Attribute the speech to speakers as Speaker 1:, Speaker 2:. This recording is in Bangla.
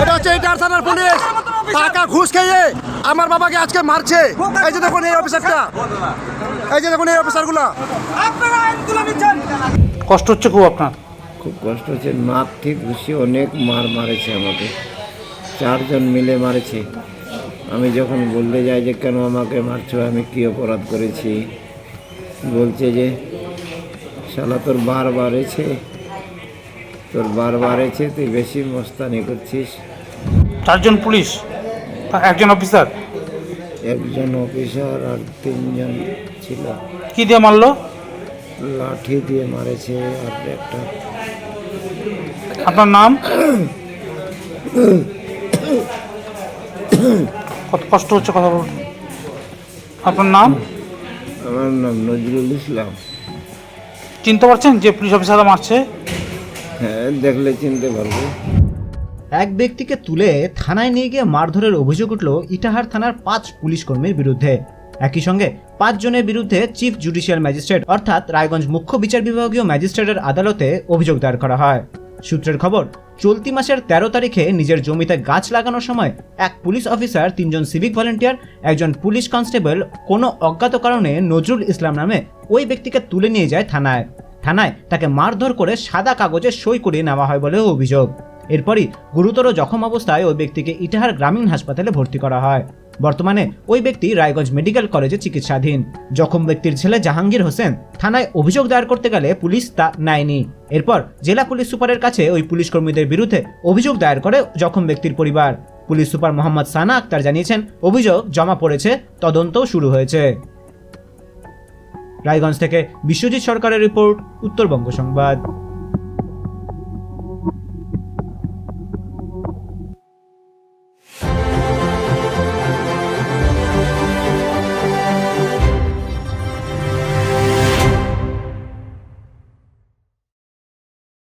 Speaker 1: এটা হচ্ছে ইটার থানার পুলিশ টাকা ঘুষ খেয়ে আমার বাবাকে আজকে মারছে। এই যে দেখুন এই অফিসারটা। এই যে দেখুন এই অফিসারগুলো।
Speaker 2: কষ্ট হচ্ছে খুব আপনার।
Speaker 3: খুব কষ্ট হচ্ছে। মারতে ঘুষি অনেক মার মারেছে আমাকে। চারজন মিলে মারেছে। আমি যখন বলতে যাই যে কেন আমাকে মারছো আমি কী অপরাধ করেছি? বলছে যে শালা তোর বার বাড়েছে তোর বার বাড়েছে তুই বেশি মস্তানি করছিস।
Speaker 2: চারজন পুলিশ? একজন অফিসার?
Speaker 3: একজন অফিসার আর তিনজন ছিল।
Speaker 2: কি দিয়ে মারলো?
Speaker 3: লাঠি দিয়ে মারেছে আর একটা।
Speaker 2: আপনার নাম? কত কষ্ট হচ্ছে কথা বলুন আপনার নাম?
Speaker 3: আমার নাম নজরুল ইসলাম।
Speaker 2: চিনতে পারছেন যে পুলিশ অফিসাররা মারছে?
Speaker 3: হ্যাঁ দেখলে চিনতে পারব।
Speaker 4: এক ব্যক্তিকে তুলে থানায় নিয়ে গিয়ে মারধরের অভিযোগ উঠল ইটাহার থানার পাঁচ পুলিশ কর্মীর বিরুদ্ধে। একই সঙ্গে পাঁচ জনের বিরুদ্ধে চিফ জুডিশিয়াল ম্যাজিস্ট্রেট অর্থাৎ রায়গঞ্জ মুখ্য বিচার বিভাগীয় ম্যাজিস্ট্রেটের আদালতে অভিযোগ দায়ের করা হয়। সূত্রের খবর, চলতি মাসের তেরো তারিখে নিজের জমিতে গাছ লাগানোর সময় এক পুলিশ অফিসার, তিনজন সিভিক ভলেন্টিয়ার, একজন পুলিশ কনস্টেবল কোনো অজ্ঞাত কারণে নজরুল ইসলাম নামে ওই ব্যক্তিকে তুলে নিয়ে যায় থানায়। থানায় তাকে মারধর করে সাদা কাগজে সই করিয়ে নেওয়া হয় বলেও অভিযোগ। এরপরই গুরুতর জখম অবস্থায় ওই ব্যক্তিকে ইটাহার গ্রামীণ হাসপাতালে ভর্তি করা হয়। বর্তমানে ওই ব্যক্তি রায়গঞ্জ মেডিকেল কলেজে চিকিৎসাধীন। জখম ব্যক্তির ছেলে জাহাঙ্গীর হোসেন থানায় অভিযোগ দায়ের করতে গেলে পুলিশ তা নেয়নি। এরপর জেলা পুলিশ সুপারের কাছে ওই পুলিশ কর্মীদের বিরুদ্ধে অভিযোগ দায়ের করে জখম ব্যক্তির পরিবার। পুলিশ সুপার মোহাম্মদ সানা আক্তার জানিয়েছেন, অভিযোগ জমা পড়েছে, তদন্তও শুরু হয়েছে। রায়গঞ্জ থেকে বিশ্বজিৎ সরকারের রিপোর্ট উত্তরবঙ্গ সংবাদ।